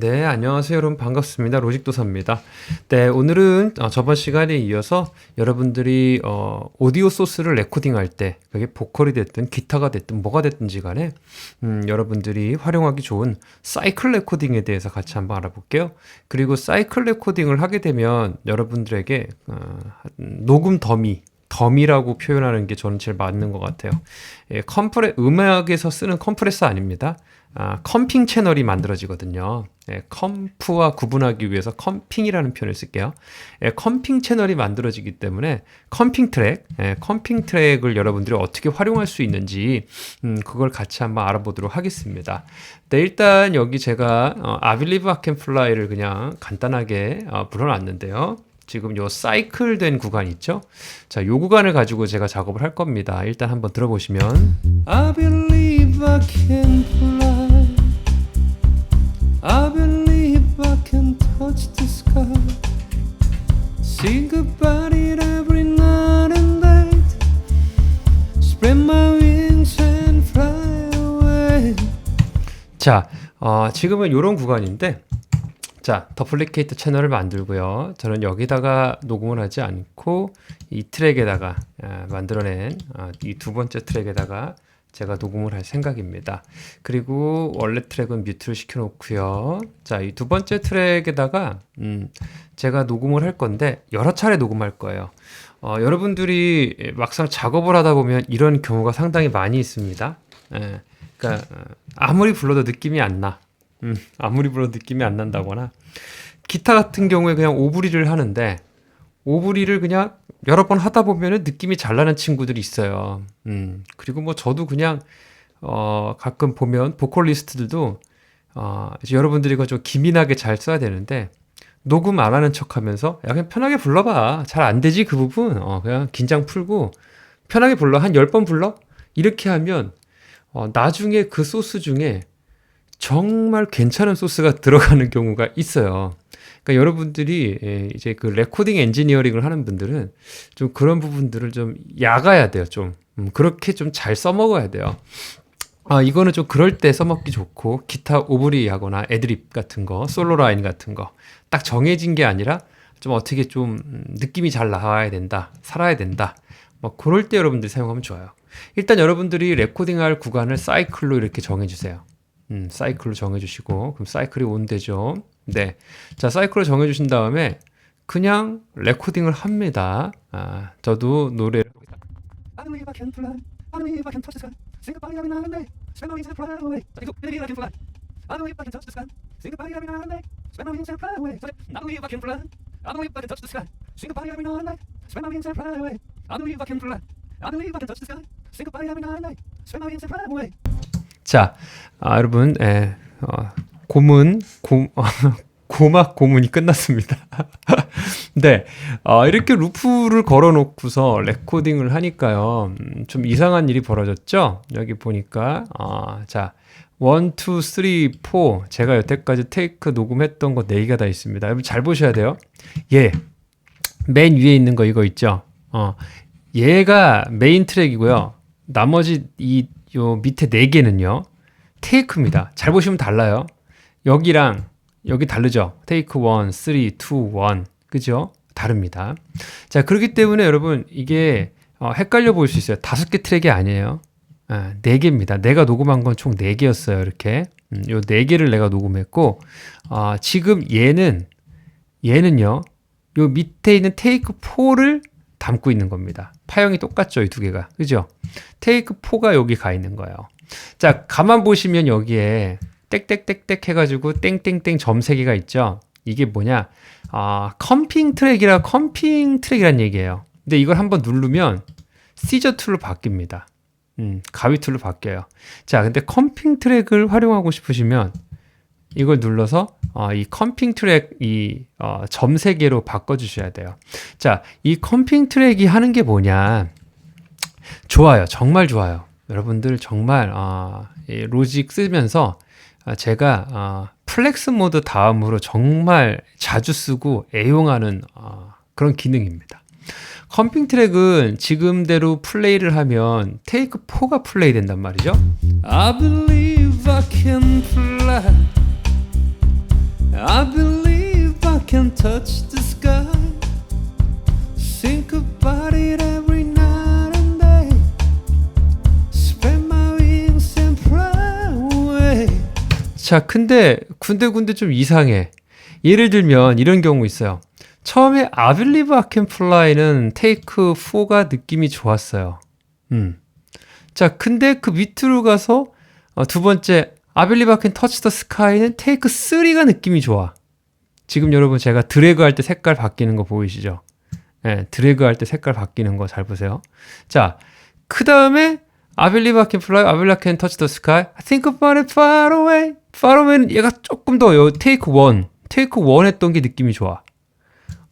네, 안녕하세요, 여러분. 반갑습니다. 로직도사입니다. 네, 오늘은 어, 저번 시간에 이어서 여러분들이 어, 오디오 소스를 레코딩할 때, 그게 보컬이 됐든 기타가 됐든 뭐가 됐든지 간에 음, 여러분들이 활용하기 좋은 사이클 레코딩에 대해서 같이 한번 알아볼게요. 그리고 사이클 레코딩을 하게 되면 여러분들에게 어, 녹음 더미, 더미라고 표현하는 게 저는 제일 맞는 것 같아요. 예, 컴프레 음악에서 쓰는 컴프레서 아닙니다. 아, 컴핑 채널이 만들어지거든요. 예, 컴프와 구분하기 위해서 컴핑이라는 표현을 쓸게요. 예, 컴핑 채널이 만들어지기 때문에 컴핑 트랙, 예, 컴핑 트랙을 여러분들이 어떻게 활용할 수 있는지 음, 그걸 같이 한번 알아보도록 하겠습니다. 네, 일단 여기 제가 어, I Can Fly를 그냥 간단하게 어, 불러놨는데요. 지금 요 사이클 된 구간 있죠? 자, 요 구간을 가지고 제가 작업을 할 겁니다. 일단 한번 들어보시면 I believe I can fly I believe I can touch the sky Think about it every night and day Spread my wings and fly away 자, 어, 지금은 요런 구간인데 자, 더플리케이트 채널을 만들고요. 저는 여기다가 녹음을 하지 않고 이 트랙에다가 아, 만들어낸 아, 이두 번째 트랙에다가 제가 녹음을 할 생각입니다. 그리고 원래 트랙은 뮤트를 시켜놓고요. 자, 이 두 번째 트랙에다가 음, 제가 녹음을 할 건데 여러 차례 녹음할 거예요. 어, 여러분들이 막상 작업을 하다 보면 이런 경우가 상당히 많이 있습니다. 예, 그러니까 어, 아무리 불러도 느낌이 안 나. 음, 아무리 불러도 느낌이 안 난다거나 기타 같은 경우에 그냥 오브리를 하는데 오브리를 그냥 여러 번 하다 보면은 느낌이 잘 나는 친구들이 있어요. 음, 그리고 뭐 저도 그냥 어, 가끔 보면 보컬리스트들도 어, 여러분들이 이거 좀 기민하게 잘 써야 되는데 녹음 안 하는 척 하면서 야 그냥 편하게 불러봐. 잘 안 되지 그 부분. 어, 그냥 긴장 풀고 편하게 불러. 한 열 번 불러? 이렇게 하면 어, 나중에 그 소스 중에 정말 괜찮은 소스가 들어가는 경우가 있어요. 그러니까 여러분들이 예, 이제 그 레코딩 엔지니어링을 하는 분들은 좀 그런 부분들을 좀 야가야 돼요. 좀 음, 그렇게 좀 잘 써먹어야 돼요. 아 이거는 좀 그럴 때 써먹기 좋고 기타 오브리 하거나 애드립 같은 거 솔로 라인 같은 거 딱 정해진 게 아니라 좀 어떻게 좀 음, 느낌이 잘 나와야 된다 살아야 된다 뭐 그럴 때 여러분들이 사용하면 좋아요 일단 여러분들이 레코딩할 구간을 사이클로 이렇게 정해주세요 음, 사이클로 정해주시고. 그럼 사이클이 온대죠. 네, 자 사이클로 정해주신 다음에 그냥 레코딩을 합니다. 아, 저도 노래 자, 아, 여러분, 예, 어, 고문, 고, 어, 고막 고문이 끝났습니다. 네, 어, 이렇게 루프를 걸어놓고서 레코딩을 하니까요, 음, 좀 이상한 일이 벌어졌죠? 여기 보니까, 어, 자, 1, 2, 3, 4. 제가 여태까지 테이크 녹음했던 거 4개가 다 있습니다. 여러분 잘 보셔야 돼요. 예. 맨 위에 있는 거 이거 있죠? 어, 얘가 메인 트랙이고요. 나머지 이 요 밑에 네 개는요. 테이크입니다. 잘 보시면 달라요. 여기랑 여기 다르죠? 테이크 1, 3, 2, 1. 그죠? 다릅니다. 자, 그렇기 때문에 여러분 이게 어, 헷갈려 보일 수 있어요. 다섯 개 트랙이 아니에요. 아, 네 개입니다. 내가 녹음한 건 총 네 개였어요. 이렇게. 음, 요네 개를 내가 녹음했고 어, 지금 얘는 얘는요. 요 밑에 있는 테이크 4를 담고 있는 겁니다. 파형이 똑같죠, 이 두 개가. 그죠? 테이크 4가 여기 가 있는 거예요. 자, 가만 보시면 여기에 땡땡땡땡 해가지고 땡땡땡 점 세 개가 있죠? 이게 뭐냐? 아, 컴핑 트랙이라 컴핑 트랙이란 얘기예요. 근데 이걸 한번 누르면 시저 툴로 바뀝니다. 음, 가위 툴로 바뀌어요. 자, 근데 컴핑 트랙을 활용하고 싶으시면 이걸 눌러서 어, 이 컴핑 트랙 이 어, 점세 개로 바꿔주셔야 돼요. 자, 이 컴핑 트랙이 하는 게 뭐냐? 좋아요, 정말 좋아요. 여러분들 정말 어, 이 로직 쓰면서 어, 제가 어, 플렉스 모드 다음으로 정말 자주 쓰고 애용하는 어, 그런 기능입니다. 컴핑 트랙은 지금대로 플레이를 하면 테이크 4가 플레이 된단 말이죠. I believe I can touch the sky. Think about it every night and day. Spread my wings and fly away. 자, 근데 군데군데 좀 이상해. 예를 들면 이런 경우 있어요. 처음에 I Believe I Can Fly는 테이크 4가 느낌이 좋았어요. 음. 자, 근데 그 밑으로 가서 어, 두 번째 Can Touch the Sky는 테이크 3가 느낌이 좋아. 지금 여러분 제가 드래그 할 때 색깔 바뀌는 거 보이시죠? 예, 드래그 할 때 색깔 바뀌는 거 잘 보세요. 자, 그 다음에 believe I can touch the sky. I think about it far away. far away는 얘가 조금 더 요 테이크 1, 테이크 1 했던 게 느낌이 좋아.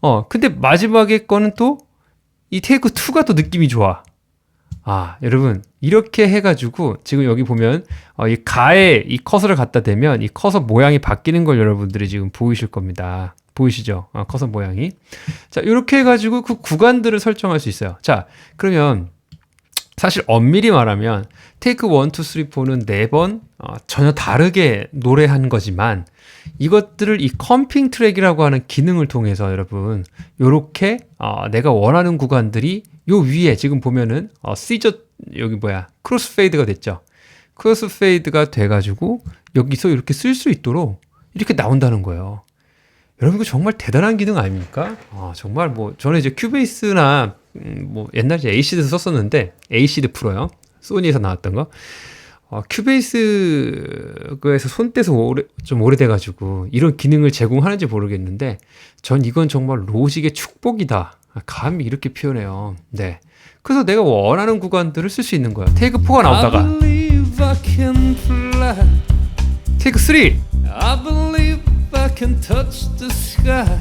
어, 근데 마지막에 거는 또 이 테이크 2가 또 느낌이 좋아. 아, 여러분, 이렇게 해가지고, 지금 여기 보면, 어, 이 가에 이 커서를 갖다 대면 이 커서 모양이 바뀌는 걸 여러분들이 지금 보이실 겁니다. 보이시죠? 어, 커서 모양이. 자, 이렇게 해가지고 그 구간들을 설정할 수 있어요. 자, 그러면, 사실 엄밀히 말하면, 테이크 1, 2, 3, 4는 4번 어, 전혀 다르게 노래한 거지만, 이것들을 이 컴핑 트랙이라고 하는 기능을 통해서 여러분 요렇게 어, 내가 원하는 구간들이 요 위에 지금 보면은 어, 시저 여기 뭐야 크로스 페이드가 됐죠 크로스 페이드가 돼가지고 여기서 이렇게 쓸 수 있도록 이렇게 나온다는 거예요 여러분 이거 정말 대단한 기능 아닙니까? 아, 정말 뭐 저는 이제 큐베이스나 음, 뭐 옛날에 에이시드에서 썼었는데 에이시드 프로요 소니에서 나왔던 거 어, 큐베이스에서 손 떼서 오래, 좀 오래돼가지고 이런 기능을 제공하는지 모르겠는데 전 이건 정말 로직의 축복이다. 아, 감히 이렇게 표현해요. 네. 그래서 내가 원하는 구간들을 쓸 수 있는 거야. 테이크 4가 나오다가 I believe I can fly. 테이크 3, I believe I can touch the sky.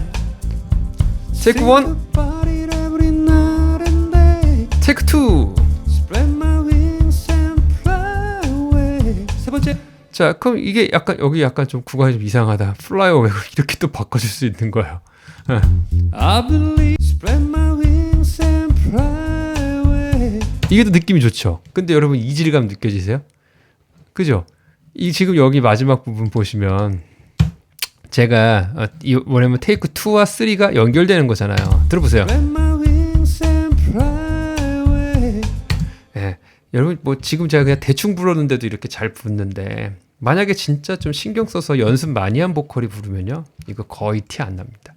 테이크 1, about it every night and day. 테이크 2. Spread my wings and fly away. 세 번째. 자, 그럼 이게 약간 여기 약간 좀 구간이 좀 이상하다. 플라이어웨이 이렇게 또 바꿔줄 수 있는 거예요. Away. 이게 또 느낌이 좋죠. 근데 여러분 이질감 느껴지세요? 그죠? 이 지금 여기 마지막 부분 보시면 제가 어, 이 뭐냐면 테이크 2와 3가 연결되는 거잖아요. 들어보세요. 예. 여러분 뭐 지금 제가 그냥 대충 불렀는데도 이렇게 잘 붙는데 만약에 진짜 좀 신경 써서 연습 많이 한 보컬이 부르면요. 이거 거의 티 안 납니다.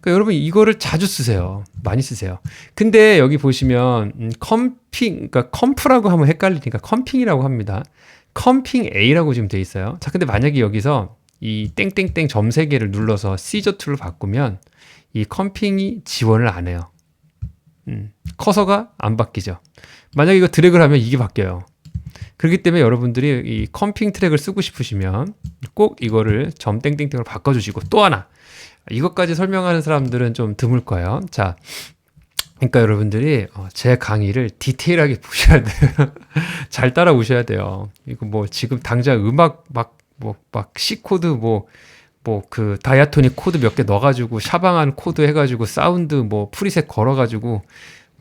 그러니까 여러분 이거를 자주 쓰세요. 많이 쓰세요. 근데 여기 보시면 음, 컴핑 그러니까 컴프라고 하면 헷갈리니까 컴핑이라고 합니다. 컴핑 A라고 지금 돼 있어요. 자, 근데 만약에 여기서 이 땡땡땡 점 세 개를 눌러서 시저2로 바꾸면 이 컴핑이 지원을 안 해요. 음, 커서가 안 바뀌죠. 만약에 이거 드래그를 하면 이게 바뀌어요. 그렇기 때문에 여러분들이 이 컴핑 트랙을 쓰고 싶으시면 꼭 이거를 점 땡땡땡으로 바꿔주시고 또 하나 이것까지 설명하는 사람들은 좀 드물 거예요. 자, 그러니까 여러분들이 어, 제 강의를 디테일하게 보셔야 돼요. 잘 따라오셔야 돼요. 이거 뭐 지금 당장 음악 막 뭐 막 C 코드 뭐 뭐 그 다이아토닉 코드 몇 개 넣어가지고 샤방한 코드 해가지고 사운드 뭐 프리셋 걸어가지고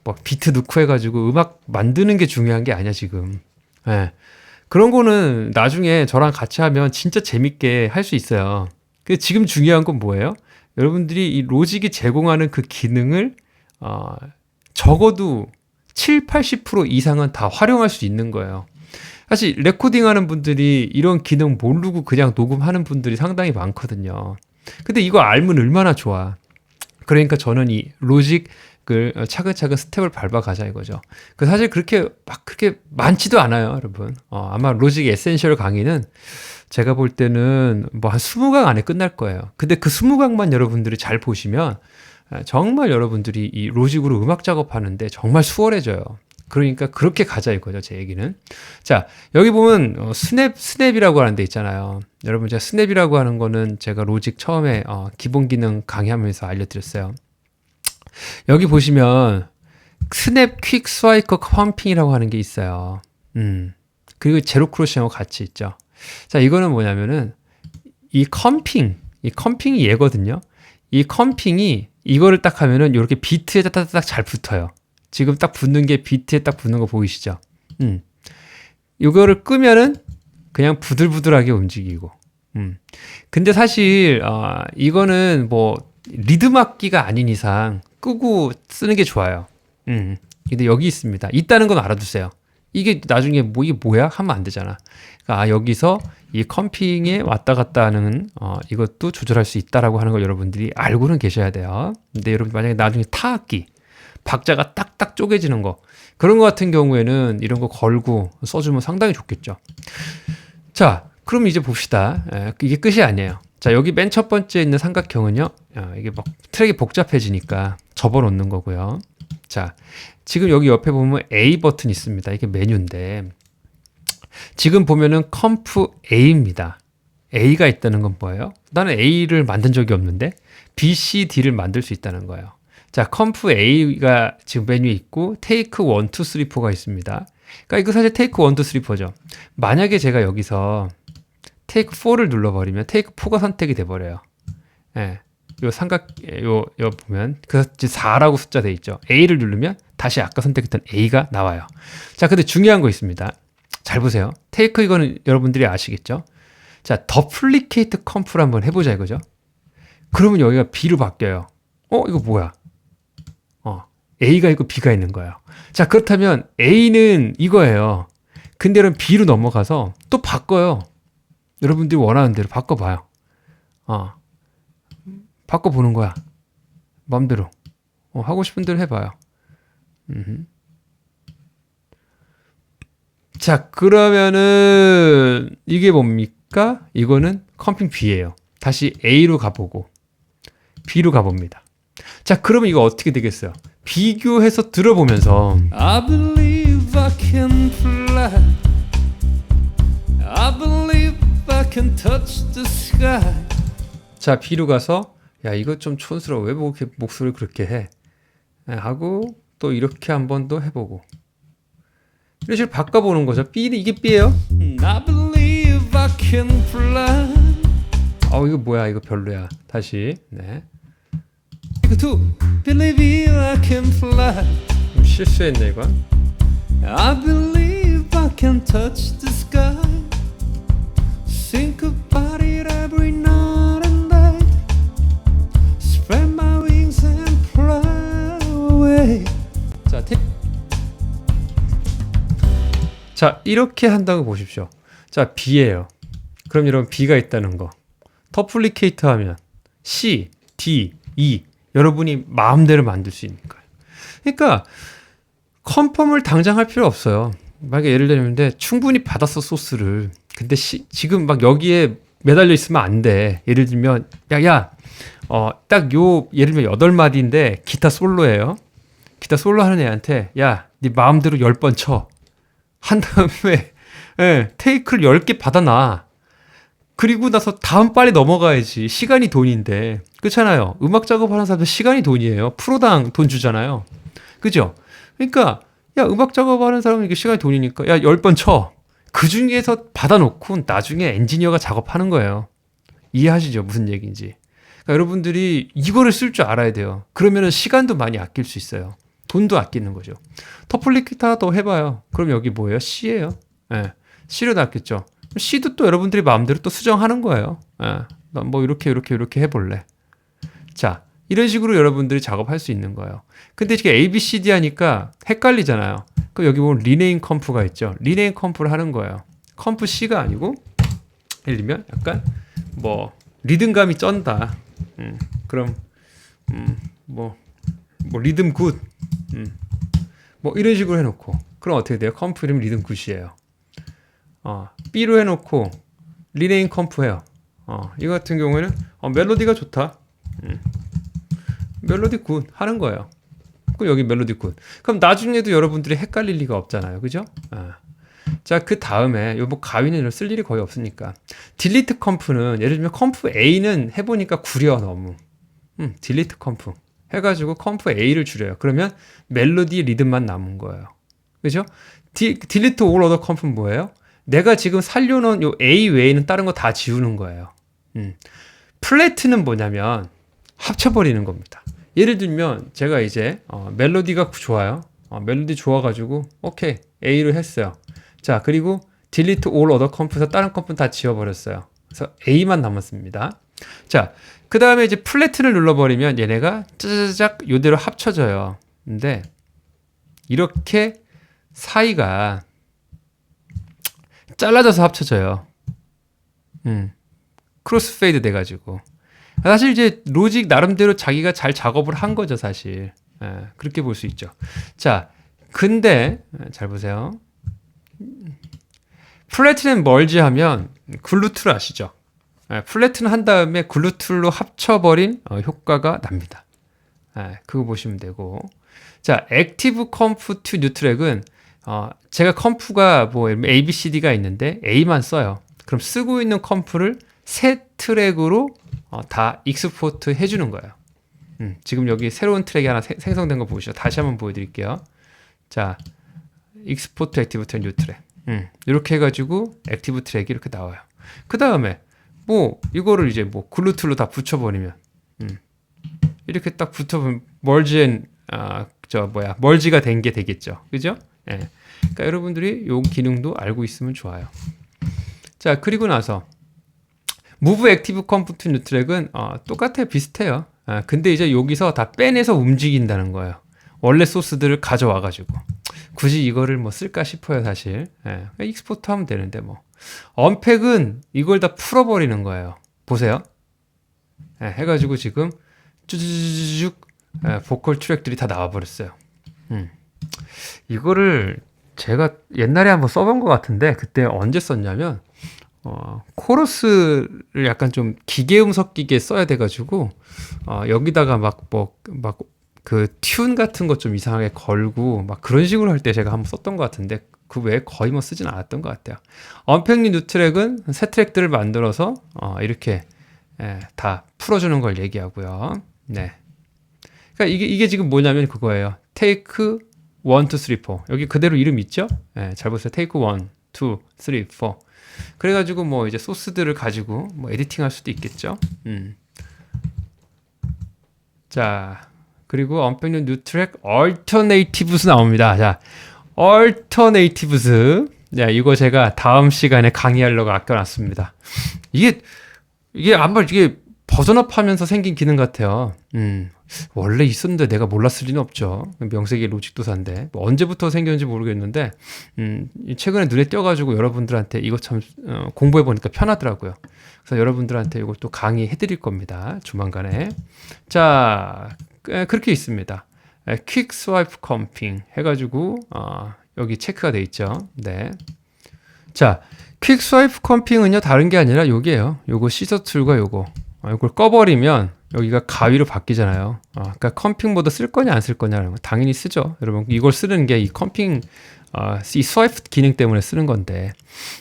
뭐 비트 넣고 해가지고 음악 만드는 게 중요한 게 아니야 지금. 예. 그런 거는 나중에 저랑 같이 하면 진짜 재밌게 할 수 있어요. 근데 지금 중요한 건 뭐예요? 여러분들이 이 로직이 제공하는 그 기능을 어, 적어도 7, 80% 이상은 다 활용할 수 있는 거예요. 사실 레코딩 하는 분들이 이런 기능 모르고 그냥 녹음하는 분들이 상당히 많거든요. 근데 이거 알면 얼마나 좋아. 그러니까 저는 이 로직 을 차근차근 스텝을 밟아 가자 이거죠. 그 사실 그렇게 막 그렇게 많지도 않아요, 여러분. 어, 아마 로직 에센셜 강의는 제가 볼 때는 뭐 한 20강 안에 끝날 거예요. 근데 그 20강만 여러분들이 잘 보시면 아, 정말 여러분들이 이 로직으로 음악 작업하는데 정말 수월해져요. 그러니까 그렇게 가자 이거죠, 제 얘기는. 자, 여기 보면 어, 스냅, 스냅이라고 하는 데 있잖아요. 여러분, 제가 스냅이라고 하는 거는 제가 로직 처음에 어, 기본 기능 강의하면서 알려드렸어요. 여기 보시면 스냅 퀵 스와이커 펌핑이라고 하는 게 있어요. 음. 그리고 제로 크로싱하고 같이 있죠. 자, 이거는 뭐냐면은 이 컴핑, 이 컴핑이 얘거든요. 이 컴핑이 이거를 딱 하면은 이렇게 비트에 딱딱딱 잘 붙어요. 지금 딱 붙는 게 비트에 딱 붙는 거 보이시죠? 음. 이거를 끄면은 그냥 부들부들하게 움직이고. 음. 근데 사실 어, 이거는 뭐 리듬 악기가 아닌 이상 끄고 쓰는 게 좋아요. 음. 근데 여기 있습니다. 있다는 건 알아두세요. 이게 나중에 뭐 이게 뭐야 하면 안 되잖아. 그러니까 아, 여기서 이 컴핑에 왔다 갔다 하는 어, 이것도 조절할 수 있다라고 하는 걸 여러분들이 알고는 계셔야 돼요. 근데 여러분 만약에 나중에 타악기 박자가 딱딱 쪼개지는 거 그런 거 같은 경우에는 이런 거 걸고 써주면 상당히 좋겠죠. 자, 그럼 이제 봅시다. 에, 이게 끝이 아니에요. 자, 여기 맨 첫 번째 있는 삼각형은요. 어, 이게 막 트랙이 복잡해지니까 접어 놓는 거고요. 자, 지금 여기 옆에 보면 A 버튼 있습니다. 이게 메뉴인데 지금 보면은 컴프 A입니다. A가 있다는 건 뭐예요? 나는 A를 만든 적이 없는데 B, C, D를 만들 수 있다는 거예요. 자, 컴프 A가 지금 메뉴에 있고 테이크 1, 2, 3, 4가 있습니다. 그러니까 이거 사실 테이크 1, 2, 3, 4죠. 만약에 제가 여기서 테이크 4를 눌러버리면 테이크 4가 선택이 돼버려요. 예. 요 삼각, 요, 요 보면, 그 4라고 숫자 돼 있죠. A를 누르면 다시 아까 선택했던 A가 나와요. 자, 근데 중요한 거 있습니다. 잘 보세요. 테이크 이거는 여러분들이 아시겠죠? 자, 더플리케이트 컴프를 한번 해보자 이거죠. 그러면 여기가 B로 바뀌어요. 어, 이거 뭐야? 어, A가 있고 B가 있는 거예요. 자, 그렇다면 A는 이거예요. 근데 그럼 B로 넘어가서 또 바꿔요. 여러분들이 원하는 대로 바꿔봐요. 어, 바꿔보는 거야. 마음대로. 어, 하고 싶은 대로 해봐요. 음흠. 자, 그러면은 이게 뭡니까? 이거는 컴핑 B예요. 다시 A로 가보고 B로 가봅니다. 자, 그러면 이거 어떻게 되겠어요? 비교해서 들어보면서. I 자, B로 가서 야, 이거 좀 촌스러워. 왜뭐 이렇게 목소리를 그렇게 해? 예, 하고 또 이렇게 한 번 더 해보고 이런 식으로 바꿔보는 거죠. B 이게 B예요? I believe I can fly. 어, 이거 뭐야? 이거 별로야. 다시. 네. 이거 two. Believe I can fly. 좀 실수했네, 이건. I believe I can touch the sky. Think about it every night and day. Spread my wings and fly away. 자, 팁. 자, 이렇게 한다고 보십시오. 자, B예요. 그럼 여러분 B가 있다는 거. 터플리케이트 하면 C, D, E 여러분이 마음대로 만들 수 있는 거예요. 그러니까 컨펌을 당장 할 필요 없어요. 만약에 예를 들면 충분히 받았어 소스를. 근데 시, 지금 막 여기에 매달려 있으면 안 돼. 예를 들면 야야 어 딱 요 예를 들면 여덟 마디인데 기타 솔로예요. 기타 솔로 하는 애한테 야, 네 마음대로 10번 쳐. 한 다음에 예, 테이크를 10개 받아 놔. 그리고 나서 다음 빨리 넘어가야지. 시간이 돈인데. 그렇잖아요. 음악 작업하는 사람들 시간이 돈이에요. 프로당 돈 주잖아요. 그죠? 그러니까 야, 음악 작업하는 사람은 이게 시간이 돈이니까 야, 10번 쳐. 그 중에서 받아놓고 나중에 엔지니어가 작업하는 거예요. 이해하시죠? 무슨 얘기인지. 그러니까 여러분들이 이거를 쓸 줄 알아야 돼요. 그러면은 시간도 많이 아낄 수 있어요. 돈도 아끼는 거죠. 터플리키타 하나 더 해봐요. 그럼 여기 뭐예요? C예요. 예. C로 놨겠죠. C도 또 여러분들이 마음대로 또 수정하는 거예요. 예. 난뭐 이렇게 이렇게 이렇게 해볼래. 자, 이런 식으로 여러분들이 작업할 수 있는 거예요. 근데 지금 A, B, C, D 하니까 헷갈리잖아요. 그럼 여기 보면 리네임 컴프가 있죠. 리네임 컴프를 하는 거예요. 컴프 C가 아니고 예를 들면 약간 뭐 리듬감이 쩐다. 음, 그럼 음, 뭐, 뭐 리듬 굿. 음, 뭐 이런 식으로 해놓고 그럼 어떻게 돼요? 컴프 이름 리듬 굿이에요. 어, B로 해놓고 리네임 컴프 해요. 어, 이거 같은 경우에는 어, 멜로디가 좋다. 음. 멜로디 굿 하는 거예요. 그럼 여기 멜로디 굿. 그럼 나중에도 여러분들이 헷갈릴 리가 없잖아요. 그죠? 아. 자, 그 다음에 요뭐 가위는 쓸 일이 거의 없으니까. 딜리트 컴프는 예를 들면 컴프 A는 해보니까 구려 너무. 음, 딜리트 컴프. 해가지고 컴프 A를 줄여요. 그러면 멜로디 리듬만 남은 거예요. 그죠? 디, 딜리트 올 어더 컴프는 뭐예요? 내가 지금 살려놓은 요 A 외에는 다른 거 다 지우는 거예요. 음. 플래트는 뭐냐면 합쳐버리는 겁니다. 예를 들면 제가 이제 어, 멜로디가 좋아요. 어, 멜로디 좋아가지고 오케이 A로 했어요. 자 그리고 딜리트 올 어더 컴프에서 다른 컴프 다 지워버렸어요. 그래서 A만 남았습니다. 자, 그 다음에 이제 플래튼을 눌러버리면 얘네가 짜자자작 요대로 합쳐져요. 근데 이렇게 사이가 잘라져서 합쳐져요. 음. 크로스 페이드 돼가지고. 사실 이제 로직 나름대로 자기가 잘 작업을 한 거죠, 사실. 예, 그렇게 볼 수 있죠. 자, 근데, 예, 잘 보세요. 플래티넘 멀지 하면 글루툴 아시죠? 예, 플래튼 한 다음에 글루툴로 합쳐버린 어, 효과가 납니다. 예, 그거 보시면 되고. 자, 액티브 컴프 투 뉴트랙은 어, 제가 컴프가 뭐 A, B, C, D가 있는데 A만 써요. 그럼 쓰고 있는 컴프를 새 트랙으로 어, 다 익스포트 해주는 거예요. 음, 지금 여기 새로운 트랙이 하나 세- 생성된 거 보시죠. 다시 한번 보여드릴게요. 자, 익스포트 액티브 트랙 뉴 트랙. 음, 이렇게 해가지고 액티브 트랙이 이렇게 나와요. 그 다음에 뭐 이거를 이제 뭐 글루툴로 다 붙여버리면 음, 이렇게 딱 붙어보면 멀지엔 아저 뭐야 멀지가 된 게 되겠죠. 그죠? 예. 그러니까 여러분들이 요 기능도 알고 있으면 좋아요. 자 그리고 나서 무브 액티브 컴프트 뉴트랙은 어, 똑같아요. 비슷해요. 아, 근데 이제 여기서 다 빼내서 움직인다는 거예요. 원래 소스들을 가져와 가지고. 굳이 이거를 뭐 쓸까 싶어요 사실. 예, 익스포트 하면 되는데 뭐. 언팩은 이걸 다 풀어버리는 거예요. 보세요. 예, 해가지고 지금 쭈쭈쭈쭈쭉 예, 보컬 트랙들이 다 나와버렸어요. 음. 이거를 제가 옛날에 한번 써본 것 같은데 그때 언제 썼냐면 어, 코러스를 약간 좀 기계음 섞이게 써야 돼가지고 어, 여기다가 막 뭐 막 그 튠 같은 것 좀 이상하게 걸고 막 그런 식으로 할 때 제가 한번 썼던 것 같은데 그 외에 거의 뭐 쓰진 않았던 것 같아요. 언팩리 뉴트랙은 새 트랙들을 만들어서 어, 이렇게 예, 다 풀어주는 걸 얘기하고요. 네. 그러니까 이게 이게 지금 뭐냐면 그거예요. 테이크 1, 2, 3, 4 여기 그대로 이름 있죠? 예, 잘 보세요. 테이크 1, 2, 3, 4 그래가지고 뭐 이제 소스들을 가지고 뭐 에디팅할 수도 있겠죠. 음. 자 그리고 new track alternatives 나옵니다. 자 alternatives 자 이거 제가 다음 시간에 강의하려고 아껴놨습니다. 이게 이게 아마 이게 버전업하면서 생긴 기능 같아요. 음. 원래 있었는데 내가 몰랐을 리는 없죠. 명색이 로직도사인데 뭐 언제부터 생겼는지 모르겠는데 음, 최근에 눈에 띄어가지고 여러분들한테 이거 참 어, 공부해 보니까 편하더라고요. 그래서 여러분들한테 이걸 또 강의해 드릴 겁니다. 조만간에. 자, 에, 그렇게 있습니다. 퀵 스와이프 컴핑 해가지고 어, 여기 체크가 돼 있죠. 네. 자, 퀵 스와이프 컴핑은요 다른 게 아니라 요게요. 요거 시저 툴과 요거 어, 이걸 꺼버리면 여기가 가위로 바뀌잖아요. 어, 그러니까 컴핑 모드 쓸 거냐 안 쓸 거냐라는 거 당연히 쓰죠. 여러분 이걸 쓰는 게 이 컴핑 어, 이 스와이프 기능 때문에 쓰는 건데.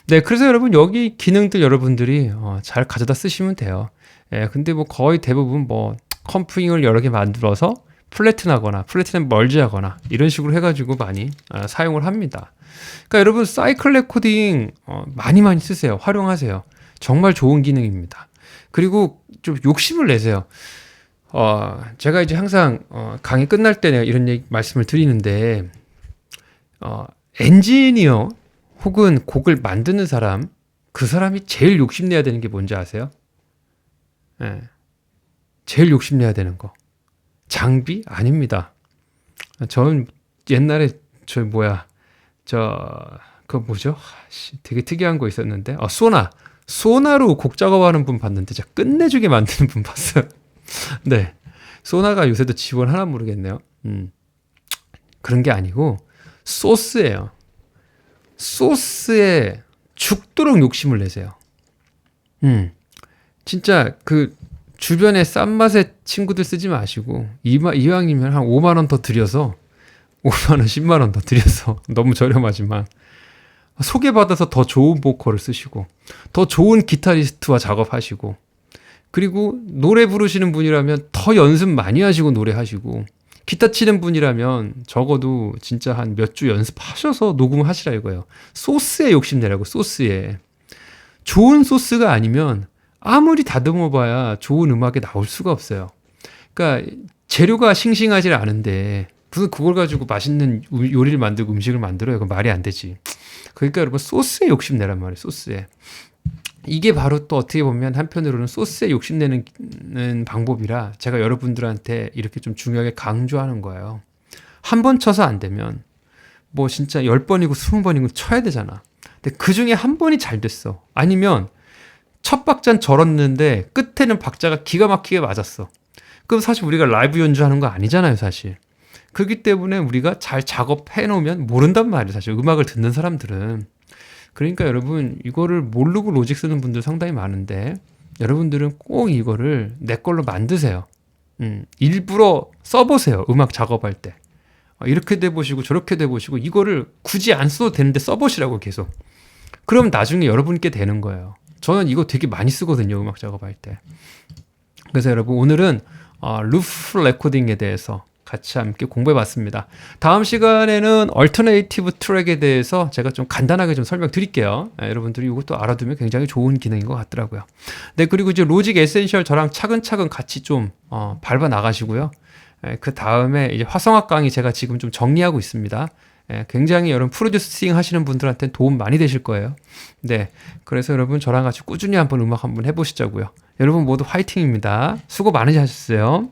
네, 그래서 여러분 여기 기능들 여러분들이 어, 잘 가져다 쓰시면 돼요. 예, 근데 뭐 거의 대부분 뭐 컴핑을 여러 개 만들어서 플래튼하거나 플래튼을 멀지하거나 이런 식으로 해가지고 많이 아, 사용을 합니다. 그러니까 여러분 사이클 레코딩 어, 많이 많이 쓰세요. 활용하세요. 정말 좋은 기능입니다. 그리고 좀 욕심을 내세요. 어, 제가 이제 항상 어, 강의 끝날 때 내가 이런 얘기 말씀을 드리는데 어, 엔지니어 혹은 곡을 만드는 사람 그 사람이 제일 욕심내야 되는 게 뭔지 아세요? 예. 제일 욕심내야 되는 거. 장비? 아닙니다. 저는 옛날에 저 뭐야 저 그거 뭐죠? 되게 특이한 거 있었는데 어 소나 소나로 곡 작업하는 분 봤는데 진짜 끝내주게 만드는 분 봤어요. 네, 소나가 요새도 지원하나 모르겠네요. 음 그런 게 아니고 소스예요. 소스에 죽도록 욕심을 내세요. 음 진짜 그 주변에 싼 맛의 친구들 쓰지 마시고 이마, 이왕이면 한 5만 원 더 들여서 5만 원, 10만 원 더 들여서 너무 저렴하지만 소개받아서 더 좋은 보컬을 쓰시고 더 좋은 기타리스트와 작업하시고 그리고 노래 부르시는 분이라면 더 연습 많이 하시고 노래하시고 기타 치는 분이라면 적어도 진짜 한 몇 주 연습하셔서 녹음하시라 이거예요. 소스에 욕심내라고 소스에 좋은 소스가 아니면 아무리 다듬어 봐야 좋은 음악이 나올 수가 없어요. 그러니까 재료가 싱싱하지 않은데 무슨 그걸 가지고 맛있는 우- 요리를 만들고 음식을 만들어요. 그건 말이 안 되지. 그러니까 여러분 소스에 욕심내란 말이에요. 소스에. 이게 바로 또 어떻게 보면 한편으로는 소스에 욕심내는 는 방법이라 제가 여러분들한테 이렇게 좀 중요하게 강조하는 거예요. 한 번 쳐서 안 되면 뭐 진짜 10번이고 20번이고 쳐야 되잖아. 근데 그 중에 한 번이 잘 됐어. 아니면 첫 박자는 절었는데 끝에는 박자가 기가 막히게 맞았어. 그럼 사실 우리가 라이브 연주하는 거 아니잖아요, 사실. 그렇기 때문에 우리가 잘 작업해 놓으면 모른단 말이에요, 사실. 음악을 듣는 사람들은. 그러니까 여러분, 이거를 모르고 로직 쓰는 분들 상당히 많은데, 여러분들은 꼭 이거를 내 걸로 만드세요. 음, 일부러 써보세요, 음악 작업할 때. 어, 이렇게 돼 보시고 저렇게 돼 보시고 이거를 굳이 안 써도 되는데 써보시라고 계속. 그럼 나중에 여러분께 되는 거예요. 저는 이거 되게 많이 쓰거든요, 음악 작업할 때. 그래서 여러분 오늘은 어, 루프 레코딩에 대해서 같이 함께 공부해 봤습니다. 다음 시간에는 얼터네이티브 트랙에 대해서 제가 좀 간단하게 좀 설명드릴게요. 아, 여러분들이 이것도 알아두면 굉장히 좋은 기능인 것 같더라고요. 네, 그리고 이제 로직 에센셜 저랑 차근차근 같이 좀 어, 밟아 나가시고요. 예, 그 다음에 이제 화성학 강의 제가 지금 좀 정리하고 있습니다. 예, 굉장히 여러분 프로듀싱 하시는 분들한테 도움 많이 되실 거예요. 네, 그래서 여러분 저랑 같이 꾸준히 한번 음악 한번 해보시자고요. 여러분 모두 화이팅입니다. 수고 많으셨어요.